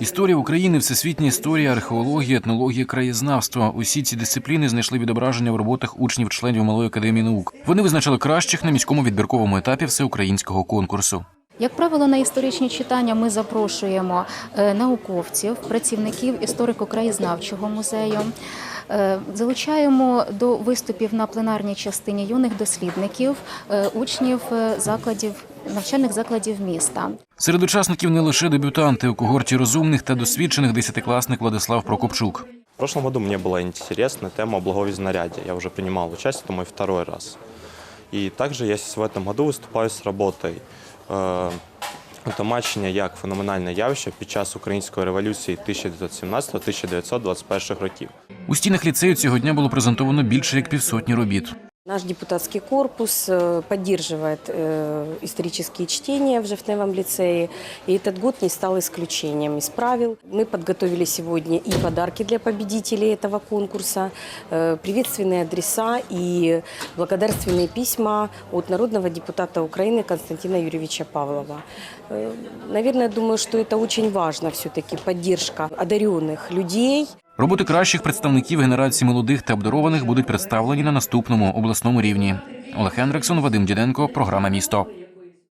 Історія України, всесвітня історія, археологія, етнологія, краєзнавство. Усі ці дисципліни знайшли відображення в роботах учнів-членів Малої академії наук. Вони визначили кращих на міському відбірковому етапі всеукраїнського конкурсу. Як правило, на історичні читання ми запрошуємо е, науковців, працівників історико-краєзнавчого музею. Е, Залучаємо до виступів на пленарній частині юних дослідників, е, учнів закладів навчальних закладів міста. Серед учасників не лише дебютанти у когорті розумних та досвідчених десятикласник Владислав Прокопчук. В прошлом году мне была интересна тема благовезнарядия. Я уже принимал участие, это мой второй раз. И также я в этом году выступаю с работой е, «Утомачення як феноменальне явище під час української революції 1917-1921 років. У стінах ліцею цього дня було презентовано більше як півсотні робіт. Наш депутатский корпус э, поддерживает э, исторические чтения в Жовтневом лицее, и этот год не стал исключением из правил. Мы подготовили сегодня и подарки для победителей этого конкурса, э, приветственные адреса и благодарственные письма от народного депутата Украины Константина Юрьевича Павлова. Э, Наверное, думаю, что это очень важно все-таки поддержка одаренных людей. Роботи кращих представників генерації молодих та обдарованих будуть представлені на наступному обласному рівні. Олег Хендриксон, Вадим Діденко, програма Місто.